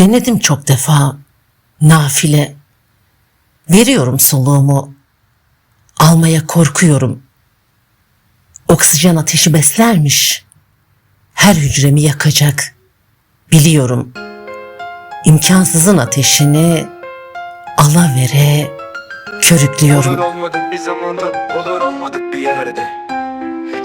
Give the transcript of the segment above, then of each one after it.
Denedim çok defa nafile. Veriyorum soluğumu. Almaya korkuyorum. Oksijen ateşi beslermiş. Her hücremi yakacak. Biliyorum. İmkansızın ateşini alavere körüklüyorum. Olur olmadık bir zamanda Olur olmadık bir yerde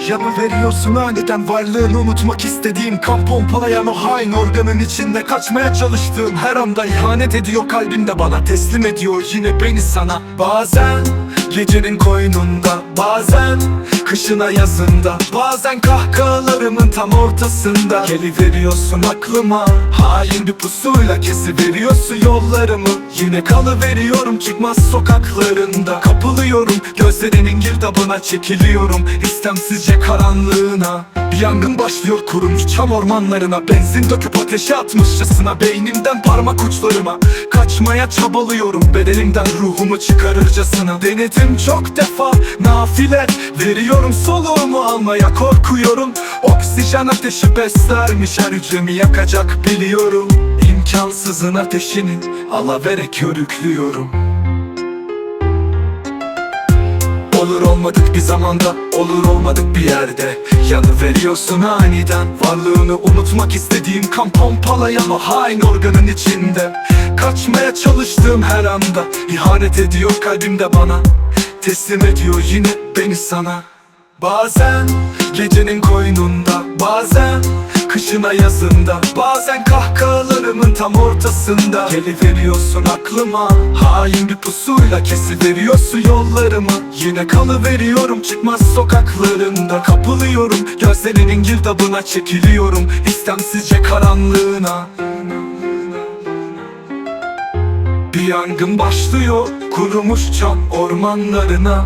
Yanı veriyorsun aniden varlığını unutmak istediğim Kan pompalayan o hain organın içinde Kaçmaya çalıştığım her anda ihanet ediyor kalbimde Bana teslim ediyor. Yine beni sana Bazen gecenin koynunda Bazen kışına yazında Bazen kahkahalarımın tam ortasında. Geliveriyorsun aklıma Hain bir pusuyla kesiveriyorsun yollarımı. Yine kalıveriyorum çıkmaz sokaklarında. Kapılıyorum gözlerinin girdabına çekiliyorum İstemsizce karanlığına. Bir yangın başlıyor kurumuş çam ormanlarına. Benzin döküp ateşe atmışçasına Beynimden parmak uçlarıma. Kaçmaya çabalıyorum bedenimden ruhumu çıkarırcasına Denedim çok defa nafile Veriyorum soluğumu almaya korkuyorum. Oksijen ateşi beslermiş her hücremi yakacak biliyorum. İmkansızın ateşini alavere körüklüyorum. Olur olmadık bir zamanda, olur olmadık bir yerde Yanı veriyorsun aniden. Varlığını unutmak istediğim kan pompalayan o hain organın içinde. Kaçmaya çalıştığım her anda ihanet ediyor kalbimde bana. Teslim ediyor yine beni sana. Bazen gecenin koynunda Bazen kışına yazında Bazen kahkahalarımın tam ortasında. Geliveriyorsun aklıma. Hain bir pusuyla kesiveriyorsun yollarımı. Yine kalıveriyorum çıkmaz sokaklarında. Kapılıyorum gözlerinin girdabına çekiliyorum. İstemsizce karanlığına. Bir yangın başlıyor kurumuş çam ormanlarına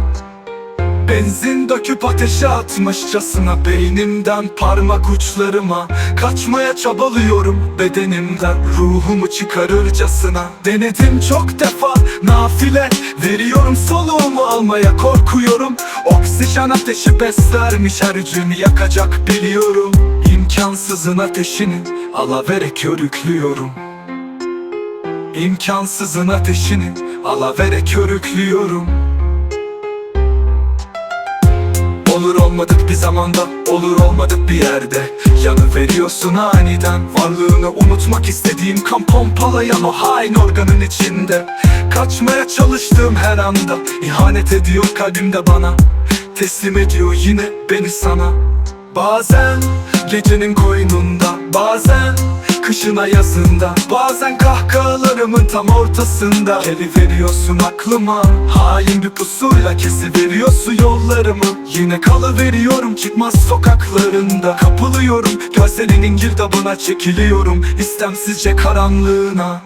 Benzin döküp ateşe atmışçasına Beynimden parmak uçlarıma. Kaçmaya çabalıyorum bedenimden Ruhumu çıkarırcasına. Denedim çok defa nafile Veriyorum soluğumu almaya korkuyorum. Oksijen ateşi beslermiş her hücremi yakacak biliyorum. İmkansızın ateşini alavere körüklüyorum. İmkansızın ateşini alavere körüklüyorum olmadık bir zamanda, olur olmadık bir yerde. Yanı veriyorsun aniden Varlığını unutmak istediğim kan pompalayan o hain organın içinde. Kaçmaya çalıştığım her anda ihanet ediyor kalbimde bana. Teslim ediyor yine beni sana. Bazen gecenin koynunda Bazen kışına yazında Bazen kahkahalarımın tam ortasında. Geliveriyorsun aklıma. Hain bir pusuyla kesiveriyorsun yollarımı. Yine kalıveriyorum çıkmaz sokaklarında. Kapılıyorum gözlerinin girdabına çekiliyorum İstemsizce karanlığına